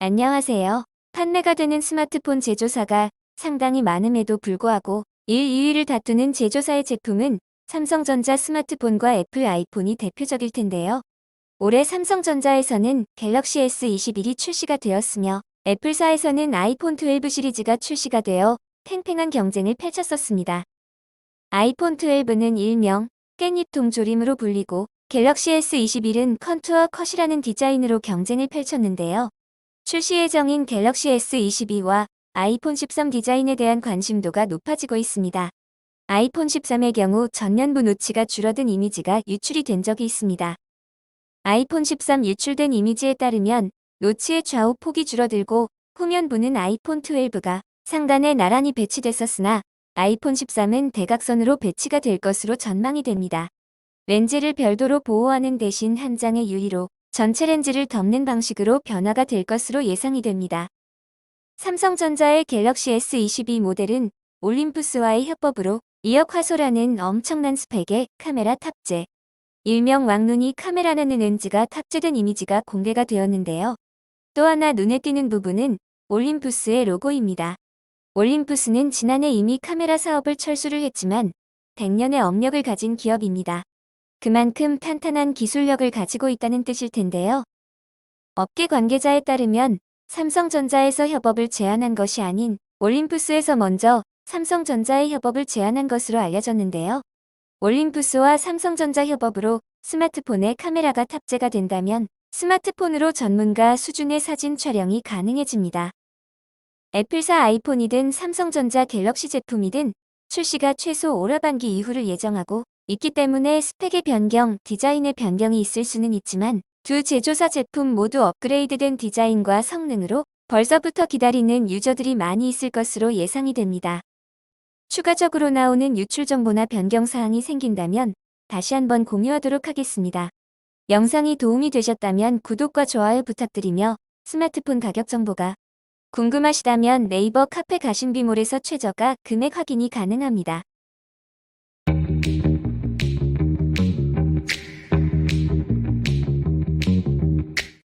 안녕하세요. 판매가 되는 스마트폰 제조사가 상당히 많음에도 불구하고 1, 2위를 다투는 제조사의 제품은 삼성전자 스마트폰과 애플 아이폰이 대표적일 텐데요. 올해 삼성전자에서는 갤럭시 S21이 출시가 되었으며 애플사에서는 아이폰 12 시리즈가 출시가 되어 팽팽한 경쟁을 펼쳤었습니다. 아이폰 12는 일명 깻잎통 조림으로 불리고 갤럭시 S21은 컨투어 컷이라는 디자인으로 경쟁을 펼쳤는데요. 출시 예정인 갤럭시 S22와 아이폰 13 디자인에 대한 관심도가 높아지고 있습니다. 아이폰 13의 경우 전면부 노치가 줄어든 이미지가 유출이 된 적이 있습니다. 아이폰 13 유출된 이미지에 따르면 노치의 좌우 폭이 줄어들고 후면부는 아이폰 12가 상단에 나란히 배치됐었으나 아이폰 13은 대각선으로 배치가 될 것으로 전망이 됩니다. 렌즈를 별도로 보호하는 대신 한 장의 유리로 전체 렌즈를 덮는 방식으로 변화가 될 것으로 예상이 됩니다. 삼성전자의 갤럭시 S22 모델은 올림푸스와의 협업으로 2억 화소라는 엄청난 스펙의 카메라 탑재, 일명 왕눈이 카메라라는 렌즈가 탑재된 이미지가 공개가 되었는데요. 또 하나 눈에 띄는 부분은 올림푸스의 로고입니다. 올림푸스는 지난해 이미 카메라 사업을 철수를 했지만 100년의 업력을 가진 기업입니다. 그만큼 탄탄한 기술력을 가지고 있다는 뜻일 텐데요. 업계 관계자에 따르면 삼성전자에서 협업을 제안한 것이 아닌 올림푸스에서 먼저 삼성전자의 협업을 제안한 것으로 알려졌는데요. 올림푸스와 삼성전자 협업으로 스마트폰에 카메라가 탑재가 된다면 스마트폰으로 전문가 수준의 사진 촬영이 가능해집니다. 애플사 아이폰이든 삼성전자 갤럭시 제품이든 출시가 최소 올 하반기 이후를 예정하고 있기 때문에 스펙의 변경, 디자인의 변경이 있을 수는 있지만 두 제조사 제품 모두 업그레이드된 디자인과 성능으로 벌써부터 기다리는 유저들이 많이 있을 것으로 예상이 됩니다. 추가적으로 나오는 유출 정보나 변경 사항이 생긴다면 다시 한번 공유하도록 하겠습니다. 영상이 도움이 되셨다면 구독과 좋아요 부탁드리며 스마트폰 가격 정보가 궁금하시다면 네이버 카페 가심비몰에서 최저가 금액 확인이 가능합니다.